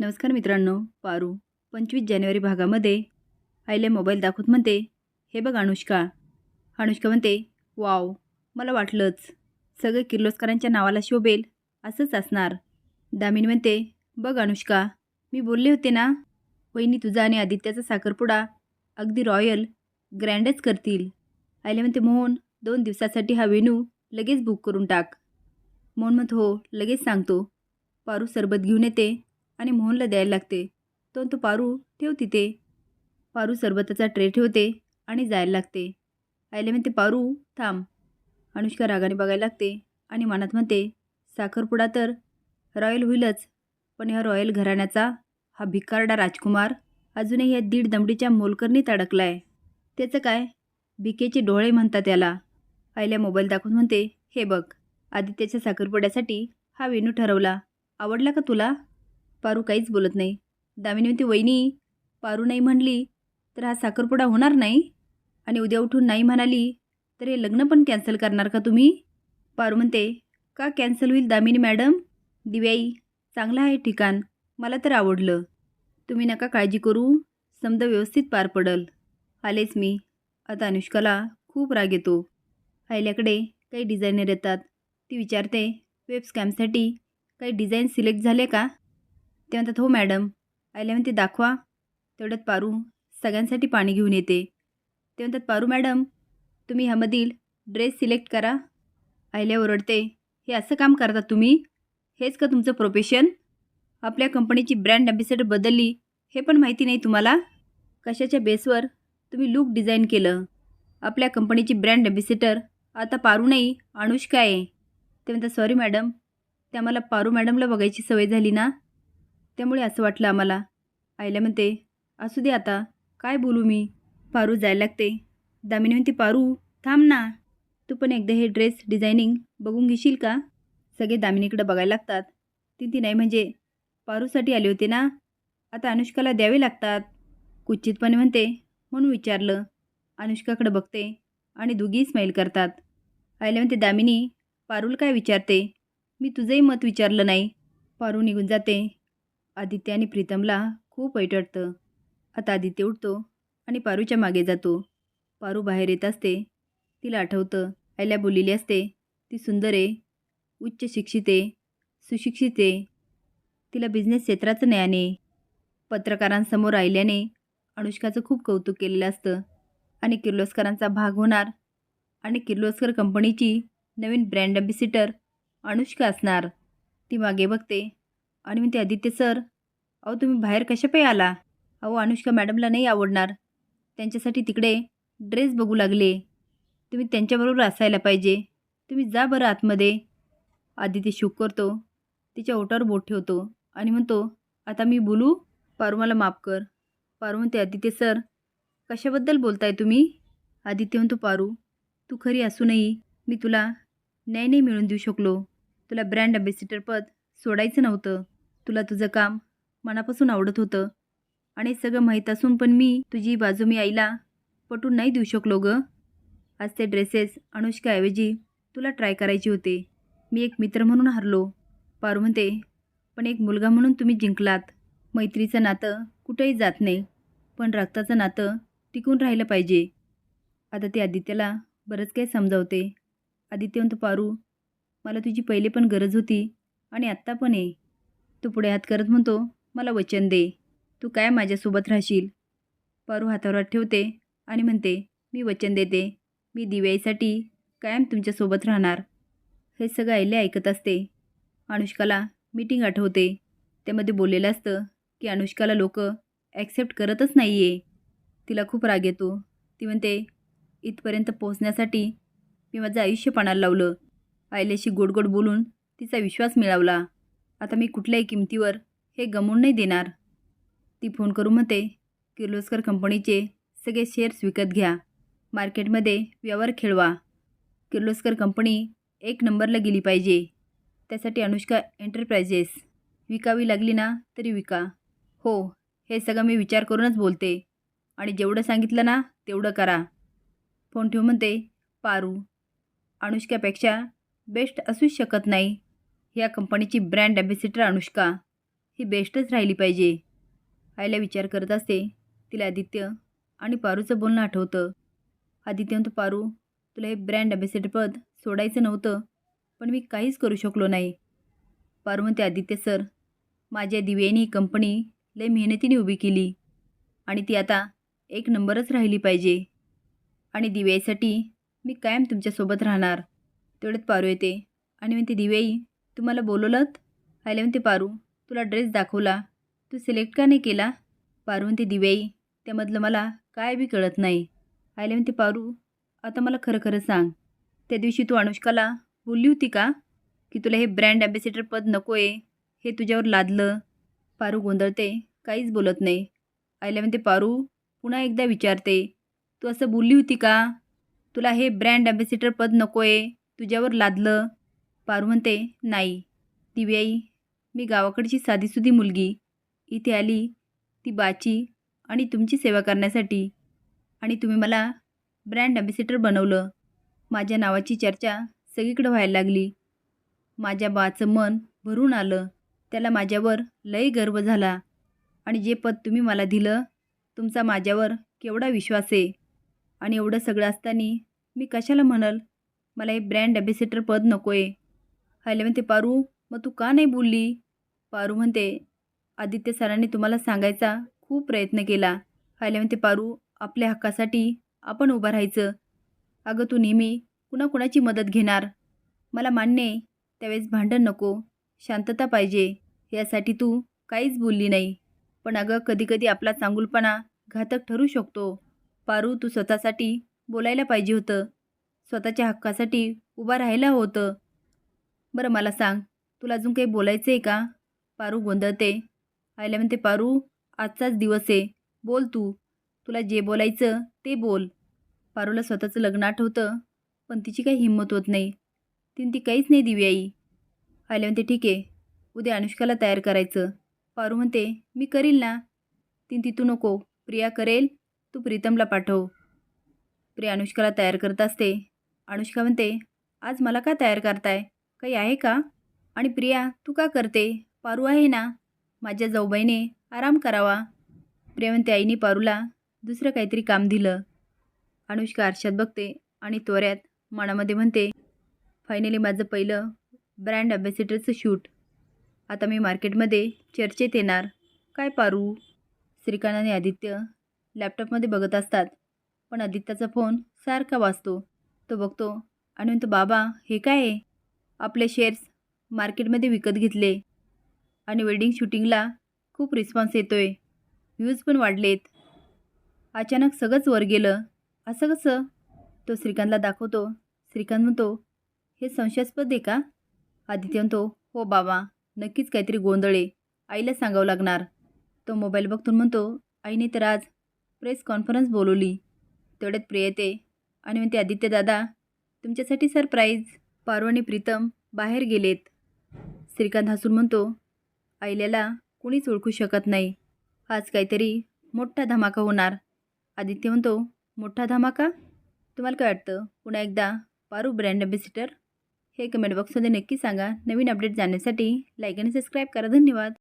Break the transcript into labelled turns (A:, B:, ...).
A: नमस्कार मित्रांनो पारू. पंचवीस जानेवारी भागामध्ये आईला मोबाईल दाखवत म्हणते हे बघ अनुष्का. अनुष्का म्हणते वाव मला वाटलंच. सगळे किर्लोस्करांच्या नावाला शोभेल असंच असणार. दामिनी म्हणते बघ अनुष्का मी बोलले होते ना वहिनी तुझा आणि आदित्याचा साखरपुडा अगदी रॉयल ग्रँडच करतील. आईला म्हणते मोहन दोन दिवसासाठी हा वेणू लगेच बुक करून टाक. मोहन म्हणतो हो लगेच सांगतो. पारू सरबत घेऊन येते आणि मोहनला द्यायला लागते. तो तो पारू ठेव तिथे. पारू सरबताचा ट्रे ठेवते आणि जायला लागते. आयले म्हणते पारू थांब. अनुष्का रागाने बघायला लागते आणि मनात म्हणते साखरपुडा तर रॉयल होईलच पण ह्या रॉयल घराण्याचा हा भिकारडा राजकुमार अजूनही या दीड दमडीच्या मोलकरणीत अडकला आहे त्याचं काय? भिकेचे डोळे म्हणतात त्याला आईला मोबाईल दाखवून म्हणते हे बघ आदित्याच्या साखरपुड्यासाठी हा वेणू ठरवला. आवडला का तुला? पारू काहीच बोलत नाही. दामिनी म्हणते वहिनी पारू नाही म्हणली तर हा साखरपुडा होणार नाही? आणि उद्या उठून नाही म्हणाली तर हे लग्न पण कॅन्सल करणार का तुम्ही? पारू म्हणते का कॅन्सल होईल दामिनी मॅडम? दिव्याई चांगलं आहे ठिकाण. मला तर आवडलं. तुम्ही नका काळजी करू. समजा व्यवस्थित पार पडल. आलेच मी. आता अनुष्काला खूप राग येतो. आयल्याकडे काही डिझायनर येतात. ती विचारते वेब स्कॅमसाठी काही डिझाईन सिलेक्ट झाले का? ते म्हणतात हो मॅडम. आयल्या म्हणते दाखवा. तेवढ्यात पारू सगळ्यांसाठी पाणी घेऊन येते. ते म्हणतात पारू मॅडम तुम्ही ह्यामधील ड्रेस सिलेक्ट करा. आयल्या ओरडते हे असं काम करता तुम्ही? हेच का तुमचं प्रोफेशन? आपल्या कंपनीची ब्रँड ॲम्बेसेडर बदलली हे पण माहिती नाही तुम्हाला? कशाच्या बेसवर तुम्ही लुक डिझाईन केलं? आपल्या कंपनीची ब्रँड ॲम्बेसेडर आता पारू नाही अनुष्का आहे ते म्हणतात सॉरी मॅडम ते आम्हाला पारू मॅडमला बघायची सवय झाली ना. त्यामुळे असं वाटलं आम्हाला. आईला म्हणते असू दे आता काय बोलू मी? पारू जायला लागते. दामिनी म्हणते पारू थांब ना. तू पण एकदा हे ड्रेस डिझायनिंग बघून घेशील का? सगळे दामिनीकडे बघायला लागतात. ती ती नाही म्हणजे पारूसाठी आले होते ना? आता अनुष्काला द्यावे लागतात. कुचितपणे म्हणते म्हणून विचारलं. अनुष्काकडे बघते आणि दोघी स्माईल करतात. आईला म्हणते दामिनी पारूल काय विचारते? मी तुझंही मत विचारलं नाही. पारू निघून जाते. आदित्य आणि प्रीतमला खूप वाईट वाटतं. आता आदित्य उठतो आणि पारूच्या मागे जातो. पारू बाहेर येत असते. तिला आठवतं आईला बोललेली असते ती सुंदर आहे उच्च शिक्षित आहे सुशिक्षित आहे. तिला बिझनेस क्षेत्राचं ज्ञान आहे. पत्रकारांसमोर आल्याने अनुष्काचं खूप कौतुक केलेलं असतं. आणि किर्लोस्करांचा भाग होणार. आणि किर्लोस्कर कंपनीची नवीन ब्रँड ॲम्बेसिटर अनुष्का असणार. ती मागे बघते. आणि म्हणते आदित्य सर अहो तुम्ही बाहेर कशा पायी आला? अहो अनुष्का मॅडमला नाही आवडणार. त्यांच्यासाठी तिकडे ड्रेस बघू लागले. तुम्ही त्यांच्याबरोबर असायला पाहिजे. तुम्ही जा बरं आतमध्ये. आदित्य शूक करतो. तिच्या ओटावर बोट ठेवतो आणि म्हणतो आता मी बोलू? पारू मला माफ कर. पारू म्हणते आदित्य सर कशाबद्दल बोलताय तुम्ही? आदित्य म्हणतो पारू तू खरी असूनही मी तुला न्याय नाही मिळून देऊ शकलो. तुला ब्रँड ॲम्बेसिडर पद सोडायचं नव्हतं. तुला तुझं काम मनापासून आवडत होतं. आणि सगळं माहीत असून पण मी तुझी बाजू मी आईला पटून नाही देऊ शकलो गं. आज ते ड्रेसेस अनुष्काऐवजी तुला ट्राय करायचे होते. मी एक मित्र म्हणून हरलो. पारू म्हणते पण एक मुलगा म्हणून तुम्ही जिंकलात. मैत्रीचं नातं कुठेही जात नाही. पण रक्ताचं नातं टिकून राहिलं पाहिजे. आता ते आदित्यला बरंच काही समजावते. आदित्य म्हणतो पारू मला तुझी पहिले पण गरज होती आणि आत्ता पण आहे. तू पुढे हात करत म्हणतो मला वचन दे. तू काय माझ्यासोबत राहशील? पारू हातावर हात ठेवते आणि म्हणते मी वचन देते. मी दिव्याईसाठी कायम तुमच्यासोबत राहणार. हे सगळं आईले ऐकत असते. अनुष्काला मीटिंग आठवते. त्यामध्ये बोललेलं असतं की अनुष्काला लोक ॲक्सेप्ट करतच नाही आहे तिला खूप राग येतो. ती म्हणते इथपर्यंत पोहोचण्यासाठी मी माझं आयुष्य पणाला लावलं. आईल्याशी गोड गोड बोलून तिचा विश्वास मिळवला. आता मी कुठल्याही किमतीवर हे गमवून नाही देणार. ती फोन करून म्हणते किर्लोस्कर कंपनीचे सगळे शेअर्स विकत घ्या. मार्केटमध्ये व्यवहार खेळवा. किर्लोस्कर कंपनी एक नंबरला गेली पाहिजे. त्यासाठी अनुष्का एंटरप्राइजेस. विकावी लागली ना तरी विका. हो हे सगळं मी विचार करूनच बोलते. आणि जेवढं सांगितलं ना तेवढं करा. फोन ठेवून म्हणते पारू. अनुष्कापेक्षा बेस्ट असूच शकत नाही. या कंपनीची ब्रँड ॲम्बेसिडर अनुष्का ही बेस्टच राहिली पाहिजे. आईला विचार करत असते. तिला आदित्य आणि पारूचं बोलणं आठवतं. आदित्य म्हणतो पारू तुला हे ब्रँड अँबॅसेडरपद सोडायचं नव्हतं पण मी काहीच करू शकलो नाही. पारू म्हणते आदित्य सर माझ्या दिव्यानी ही कंपनी लय मेहनतीने उभी केली आणि ती आता एक नंबरच राहिली पाहिजे. आणि दिव्याईसाठी मी कायम तुमच्यासोबत राहणार. तेवढ्यात पारू येते आणि म्हणते दिव्याई तुम्हाला बोलवलंत? आयला म्हणते पारू. तुला ड्रेस दाखवला. तू सिलेक्ट का नाही केला? पारू म्हणते दिव्याई. त्यामधलं मला काय बी कळत नाही. आयले म्हणते पारू. आता मला खरं खरं सांग. त्या दिवशी तू अनुष्काला बोलली होती का? की तुला हे ब्रँड ॲम्बॅसेडर पद नको आहे हे तुझ्यावर लादलं. पारू गोंधळते. काहीच बोलत नाही. आईला म्हणते पारू. पुन्हा एकदा विचारते. तू असं बोलली होती का? तुला हे ब्रँड ॲम्बॅसेडर पद नको आहे तुझ्यावर लादलं. पारू म्हणते नाही दिव्याई मी गावाकडची साधीसुधी मुलगी. इथे आली ती बाची आणि तुमची सेवा करण्यासाठी. आणि तुम्ही मला ब्रँड ॲम्बॅसेडर बनवलं. माझ्या नावाची चर्चा सगळीकडे व्हायला लागली. माझ्या बाचं मन भरून आलं. त्याला माझ्यावर लय गर्व झाला. आणि जे पद तुम्ही मला दिलं तुमचा माझ्यावर केवढा विश्वास आहे. आणि एवढं सगळं असताना मी कशाला म्हणल? मला हे ब्रँड ॲम्बॅसेडर पद नको आहे हायला म्हणते पारू मग तू का नाही बोलली? पारू म्हणते आदित्य सरांनी तुम्हाला सांगायचा खूप प्रयत्न केला. हायला म्हणते पारू आपल्या हक्कासाठी आपण उभं राहायचं. अगं तू नेहमी कुणाकुणाची मदत घेणार? मला मान्य त्यावेळेस भांडण नको शांतता पाहिजे यासाठी तू काहीच बोलली नाही. पण अगं कधीकधी आपला चांगुलपणा घातक ठरू शकतो. पारू तू स्वतःसाठी बोलायला पाहिजे होतं. स्वतःच्या हक्कासाठी उभा राहायला होतं. बरं मला सांग. तुला अजून काही बोलायचं आहे का? पारू गोंधळते. आईला म्हणते पारू आजचाच दिवस आहे. बोल तू. तुला जे बोलायचं ते बोल. पारूला स्वतःचं लग्न आठवतं पण तिची काही हिंमत होत नाही. तिने ती काहीच नाही दिवी आई. आईला म्हणते ठीक आहे. उद्या अनुष्काला तयार करायचं. पारू म्हणते मी करील ना? तीन तिथू नको. प्रिया करेल. तू प्रीतमला पाठव. प्रिया अनुष्काला तयार करत असते. अनुष्का म्हणते आज मला का तयार करताय? काही आहे का? आणि प्रिया तू का करते? पारू आहे ना? माझ्या जाऊबाईने आराम करावा. प्रिया म्हणते आईने पारूला दुसरं काहीतरी काम दिलं. अनुष्का आरशात बघते आणि त्वऱ्यात मनामध्ये म्हणते फायनली माझं पहिलं ब्रँड अम्बॅसिडरचं शूट आता मी मार्केटमध्ये चर्चेत येणार. काय पारू? श्रीकांत आणि आदित्य लॅपटॉपमध्ये बघत असतात. पण आदित्याचा फोन सारखा वाजतो. तो बघतो आणि म्हणतो बाबा हे काय आहे? आपले शेअर्स मार्केटमध्ये विकत घेतले आणि वेडिंग शूटिंगला खूप रिस्पॉन्स येतो आहे व्ह्यूज पण वाढलेत. अचानक सगळंच वर गेलं. असं कसं? तो श्रीकांतला दाखवतो. श्रीकांत म्हणतो हे संशयास्पद आहे का? आदित्य म्हणतो हो बाबा नक्कीच काहीतरी गोंधळ आहे. आईला सांगावं लागणार. तो मोबाईल बघतून म्हणतो आईने तर आज प्रेस कॉन्फरन्स बोलवली. तेवढ्यात प्रिय येते. आणि म्हणते आदित्य दादा तुमच्यासाठी सरप्राईज पारू आणि प्रीतम बाहेर गेलेत. श्रीकांत हसून म्हणतो आईल्याला कुणीच ओळखू शकत नाही. आज काहीतरी मोठा धमाका होणार. आदित्य म्हणतो मोठा धमाका? तुम्हाला काय वाटतं? पुन्हा एकदा पारू ब्रँड अम्बॅसिडर? हे कमेंट बॉक्समध्ये नक्की सांगा. नवीन अपडेट जाण्यासाठी लाईक आणि सबस्क्राईब करा. धन्यवाद.